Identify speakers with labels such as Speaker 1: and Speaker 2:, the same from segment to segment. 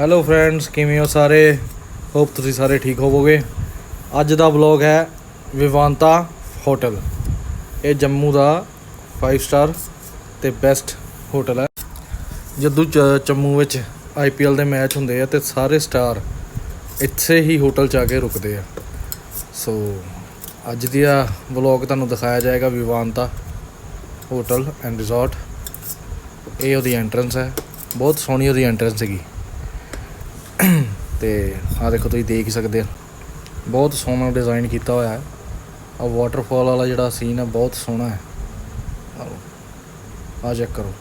Speaker 1: Hello friends ਕਿਵੇਂ ਹੋ ਸਾਰੇ? ਹੋਪ ਤੁਸੀਂ ਸਾਰੇ ਠੀਕ ਹੋਵੋਗੇ। ਅੱਜ ਦਾ ਵਲੌਗ ਹੈ ਵਿਵਾਂਤਾ ਹੋਟਲ ਇਹ ਜੰਮੂ ਦਾ 5 ਸਟਾਰ ਤੇ ਬੈਸਟ ਹੋਟਲ ਹੈ। ਜਦੋਂ ਚ- ਜੰਮੂ ਵਿੱਚ ਆਈਪੀਐਲ ਦੇ ਮੈਚ ਹੁੰਦੇ ਆ ਤੇ ਸਾਰੇ ਸਟਾਰ ਇੱਥੇ ਹੀ ਹੋਟਲ 'ਚ ਆ ਕੇ ਰੁਕਦੇ ਆ। ਸੋ ਅੱਜ ਦੀ ਆ ਵਲੌਗ ਤੁਹਾਨੂੰ ਦਿਖਾਇਆ ਜਾਏਗਾ ਵਿਵਾਂਤਾ ਹੋਟਲ ਐਂਡ ਰਿਜ਼ੋਰਟ ਇਹ ਉਹਦੀ ਐਂਟਰੈਂਸ ਹੈ। ਬਹੁਤ ਸੋਹਣੀ ਉਹਦੀ ਐਂਟਰੈਂਸ ਹੈਗੀ ਤੇ ਆ ਦੇਖੋ ਤੁਸੀਂ ਦੇਖ ਹੀ ਸਕਦੇ ਆ ਬਹੁਤ ਸੋਹਣਾ ਡਿਜ਼ਾਈਨ ਕੀਤਾ ਹੋਇਆ ਹੈ। ਆ ਵਾਟਰਫਾਲ ਵਾਲਾ ਜਿਹੜਾ ਸੀਨ ਹੈ ਬਹੁਤ ਸੋਹਣਾ ਹੈ। ਆ ਚੈੱਕ ਕਰੋ।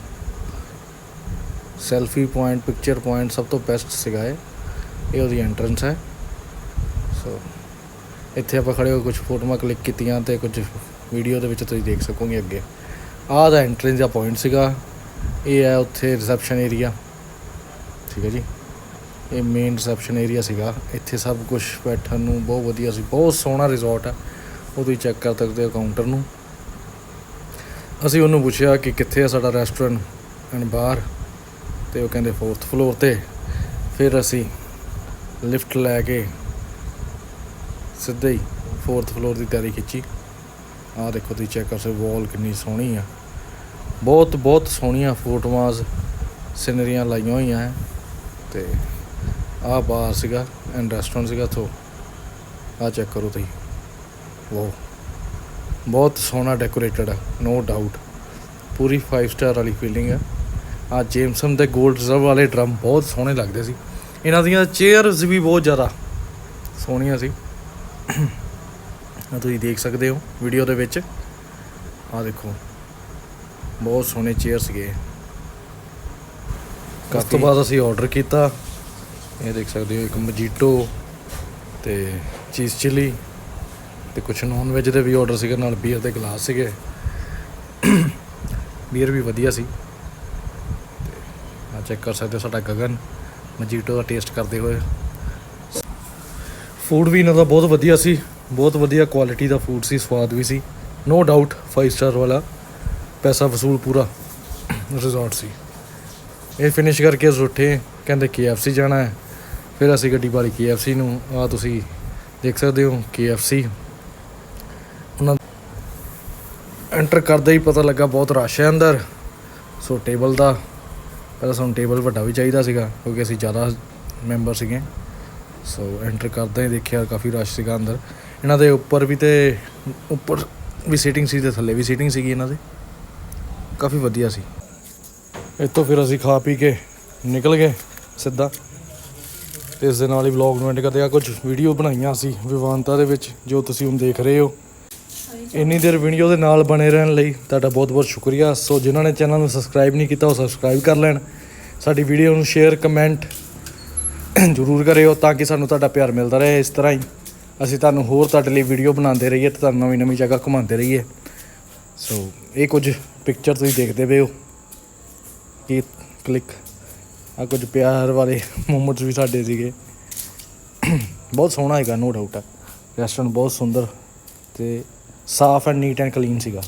Speaker 1: ਸੈਲਫੀ ਪੁਆਇੰਟ ਪਿਕਚਰ ਪੁਆਇੰਟ ਸਭ ਤੋਂ ਬੈਸਟ ਸੀਗਾ ਇਹ। ਇਹ ਉਹਦੀ ਐਂਟਰੈਂਸ ਹੈ। ਸੋ ਇੱਥੇ ਆਪਾਂ ਖੜੇ ਹੋ ਕੁਝ ਫੋਟੋਆਂ ਕਲਿੱਕ ਕੀਤੀਆਂ ਤੇ ਕੁਝ ਵੀਡੀਓ ਦੇ ਵਿੱਚ ਤੁਸੀਂ ਦੇਖ ਸਕੋਗੇ ਅੱਗੇ। ਆਹ ਦਾ ਐਂਟਰੈਂਸ ਦਾ ਪੁਆਇੰਟ ਸੀਗਾ। ਇਹ ਹੈ ਉੱਥੇ ਰਿਸੈਪਸ਼ਨ ਏਰੀਆ ਠੀਕ ਹੈ ਜੀ। ਇਹ ਮੇਨ ਰਿਸੈਪਸ਼ਨ ਏਰੀਆ ਸੀਗਾ। ਇੱਥੇ ਸਭ ਕੁਝ ਬੈਠਣ ਨੂੰ ਬਹੁਤ ਵਧੀਆ ਸੀ। ਬਹੁਤ ਸੋਹਣਾ ਰਿਜ਼ੋਰਟ ਹੈ ਉਹ ਤੁਸੀਂ ਚੈੱਕ ਕਰ ਸਕਦੇ ਹੋ ਕਾਊਂਟਰ ਨੂੰ। ਅਸੀਂ ਉਹਨੂੰ ਪੁੱਛਿਆ ਕਿ ਕਿੱਥੇ ਆ ਸਾਡਾ ਰੈਸਟੋਰੈਂਟ ਐਂਡ ਬਾਰ ਤੇ ਉਹ ਕਹਿੰਦੇ 4th ਫਲੋਰ ਤੇ। ਫਿਰ ਅਸੀਂ ਲਿਫਟ ਲੈ ਕੇ ਸਿੱਧੇ ਹੀ 4th ਫਲੋਰ ਦੀ ਤਿਆਰੀ ਖਿੱਚੀ। ਆਹ ਦੇਖੋ ਤੁਸੀਂ ਚੈੱਕ ਕਰ ਸਕਦੇ ਵਾਲ ਕਿੰਨੀ ਸੋਹਣੀ ਆ। ਬਹੁਤ ਬਹੁਤ ਸੋਹਣੀਆਂ ਫੋਟੋਆਂ, ਸਿਨਰੀਆਂ ਲਾਈਆਂ ਹੋਈਆਂ ਹੈ। ਤੇ ਆਹ ਬਾਰ ਸੀਗਾ ਐਂਡ ਰੈਸਟੋਰੈਂਟ ਸੀਗਾ ਤੋਂ ਆਹ ਚੈੱਕ ਕਰੋ ਤੁਸੀਂ। ਵਾਓ। ਬਹੁਤ ਸੋਹਣਾ ਡੈਕੋਰੇਟਡ ਹੈ ਨੋ ਡਾਊਟ ਪੂਰੀ 5 ਸਟਾਰ ਵਾਲੀ ਫੀਲਿੰਗ ਹੈ ਆ ਜੇਮਸਨ ਦੇ 골ਡ ਰਿਜ਼ਰਵ ਵਾਲੇ ਡਰਮ ਬਹੁਤ ਸੋਹਣੇ ਲੱਗਦੇ ਸੀ। ਇਹਨਾਂ ਦੀਆਂ ਚੇਅਰਸ ਵੀ ਬਹੁਤ ਜ਼ਿਆਦਾ ਸੋਹਣੀਆਂ ਸੀ। ਆ ਤੁਸੀਂ ਦੇਖ ਸਕਦੇ ਹੋ ਵੀਡੀਓ ਦੇ ਵਿੱਚ। ਆ ਦੇਖੋ। ਬਹੁਤ ਸੋਹਣੇ ਚੇਅਰ ਸੀਗੇ। ਉਸ ਤੋਂ ਬਾਅਦ ਅਸੀਂ ਆਰਡਰ ਕੀਤਾ। ਇਹ ਦੇਖ ਸਕਦੇ ਹੋ, ਇੱਕ ਮਜੀਟੋ ਤੇ ਚੀਜ਼ ਚਿਲੀ ਤੇ ਕੁਝ ਨੌਨ ਵੈਜ ਦੇ ਵੀ ਆਰਡਰ ਸੀਗੇ, ਨਾਲ ਬੀਅਰ ਦੇ ਗਲਾਸ ਸੀਗੇ। ਬੀਅਰ ਵੀ ਵਧੀਆ ਸੀ। ਆ ਚੈੱਕ ਕਰ ਸਕਦੇ ਹੋ ਸਾਡਾ ਗਗਨ ਮਜੀਟੋ ਦਾ ਟੇਸਟ ਕਰਦੇ ਹੋਏ। ਫੂਡ ਵੀ ਇਹਨਾਂ ਦਾ ਬਹੁਤ ਵਧੀਆ ਸੀ, ਬਹੁਤ ਵਧੀਆ ਕੁਆਲਿਟੀ ਦਾ ਫੂਡ ਸੀ, ਸਵਾਦ ਵੀ ਸੀ। ਨੋ ਡਾਊਟ 5 ਸਟਾਰ ਵਾਲਾ ਪੈਸਾ ਵਸੂਲ ਪੂਰਾ ਰਿਜ਼ੋਰਟ ਸੀ। ਇਹ ਫਿਨਿਸ਼ ਕਰਕੇ ਅਸੀਂ ਉੱਠੇ, ਕਹਿੰਦੇ KFC ਜਾਣਾ ਹੈ। ਫਿਰ ਅਸੀਂ ਗੱਡੀ ਵਾਲੀ KFC ਨੂੰ, ਆ ਤੁਸੀਂ ਦੇਖ ਸਕਦੇ ਹੋ KFC ਉਹਨਾਂ ਐਂਟਰ ਕਰਦੇ ਹੀ ਪਤਾ ਲੱਗਾ ਬਹੁਤ ਰਸ਼ ਹੈ ਅੰਦਰ। ਸੋ ਟੇਬਲ ਦਾ, ਪਹਿਲਾਂ ਸਾਨੂੰ ਟੇਬਲ ਵੱਡਾ ਵੀ ਚਾਹੀਦਾ ਸੀਗਾ, ਕਿਉਂਕਿ ਅਸੀਂ ਜ਼ਿਆਦਾ ਮੈਂਬਰ ਸੀਗੇ। ਸੋ ਐਂਟਰ ਕਰਦੇ ਹੀ ਦੇਖਿਆ ਕਾਫੀ ਰਸ਼ ਸੀਗਾ ਅੰਦਰ। ਇਹਨਾਂ ਦੇ ਉੱਪਰ ਵੀ ਤੇ, ਉੱਪਰ ਵੀ ਸੀਟਿੰਗ ਸੀ ਤੇ ਥੱਲੇ ਵੀ ਸੀਟਿੰਗ ਸੀਗੀ ਇਹਨਾਂ ਦੇ। ਕਾਫੀ ਵਧੀਆ ਸੀ। ਇੱਥੋਂ ਫਿਰ ਅਸੀਂ ਖਾ ਪੀ ਕੇ ਨਿਕਲ ਗਏ ਸਿੱਧਾ। ਤੇ ਇਸ ਦੇ ਨਾਲ ਹੀ ਵਲੌਗ ਨੂੰ ਐਂਡ ਕਰਦੇ ਆ ਕੁਝ ਵੀਡੀਓ ਬਣਾਈਆਂ ਸੀ ਵਿਵਾਨਤਾ ਦੇ ਵਿੱਚ, ਜੋ ਤੁਸੀਂ ਹੁਣ ਦੇਖ ਰਹੇ ਹੋ। ਇੰਨੀ ਦੇਰ ਵੀਡੀਓ ਦੇ ਨਾਲ ਬਣੇ ਰਹਿਣ ਲਈ ਤੁਹਾਡਾ ਬਹੁਤ ਬਹੁਤ ਸ਼ੁਕਰੀਆ। ਸੋ ਜਿਨ੍ਹਾਂ ਨੇ ਚੈਨਲ ਨੂੰ ਸਬਸਕ੍ਰਾਈਬ ਨਹੀਂ ਕੀਤਾ, ਉਹ ਸਬਸਕ੍ਰਾਈਬ ਕਰ ਲੈਣ। ਸਾਡੀ ਵੀਡੀਓ ਨੂੰ ਸ਼ੇਅਰ ਕਮੈਂਟ ਜ਼ਰੂਰ ਕਰਿਓ ਤਾਂ ਕਿ ਸਾਨੂੰ ਤੁਹਾਡਾ ਪਿਆਰ ਮਿਲਦਾ ਰਹੇ। ਇਸ ਤਰ੍ਹਾਂ ਹੀ ਅਸੀਂ ਤੁਹਾਨੂੰ ਹੋਰ ਤੁਹਾਡੇ ਲਈ ਵੀਡੀਓ ਬਣਾਉਂਦੇ ਰਹੀਏ ਤੇ ਤੁਹਾਨੂੰ ਨਵੀਂ ਨਵੀਂ ਜਗ੍ਹਾ ਘੁਮਾਉਂਦੇ ਰਹੀਏ। ਸੋ ਇਹ ਕੁਝ ਪਿਕਚਰ ਤੁਸੀਂ ਦੇਖਦੇ ਪਏ ਹੋ। ਕਿ ਕਲਿੱਕ ਆ ਕੁਝ ਪਿਆਰ ਵਾਲੇ ਮੂਮੈਂਟਸ ਵੀ ਸਾਡੇ ਸੀਗੇ। ਬਹੁਤ ਸੋਹਣਾ ਹੈਗਾ ਨੋ ਡਾਊਟ ਰੈਸਟੋਰੈਂਟ ਬਹੁਤ ਸੁੰਦਰ ਤੇ ਸਾਫ਼ ਐਂਡ ਨੀਟ ਐਂਡ ਕਲੀਨ ਸੀਗਾ।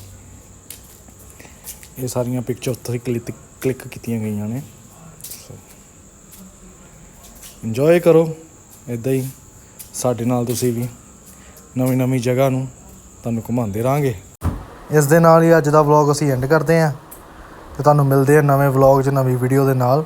Speaker 1: ਇਹ ਸਾਰੀਆਂ ਪਿਕਚਰ ਤੁਸੀਂ ਕਲਿੱਕ ਕਲਿੱਕ ਕੀਤੀਆਂ ਗਈਆਂ ਨੇ। ਇੰਜੋਏ ਕਰੋ ਇਦਾਂ ਹੀ ਸਾਡੇ ਨਾਲ ਤੁਸੀਂ ਵੀ ਨਵੀਂ ਨਵੀਂ ਜਗ੍ਹਾ ਨੂੰ ਤੁਹਾਨੂੰ ਘੁਮਾਉਂਦੇ ਰਾਂਗੇ ਇਸ ਦੇ ਨਾਲ ਹੀ ਅੱਜ ਦਾ ਵਲੌਗ ਅਸੀਂ ਐਂਡ ਕਰਦੇ ਹਾਂ। ਤੇ ਤੁਹਾਨੂੰ ਮਿਲਦੇ ਆ ਨਵੇਂ ਵਲੌਗ 'ਚ, ਨਵੀਂ ਵੀਡੀਓ ਦੇ ਨਾਲ।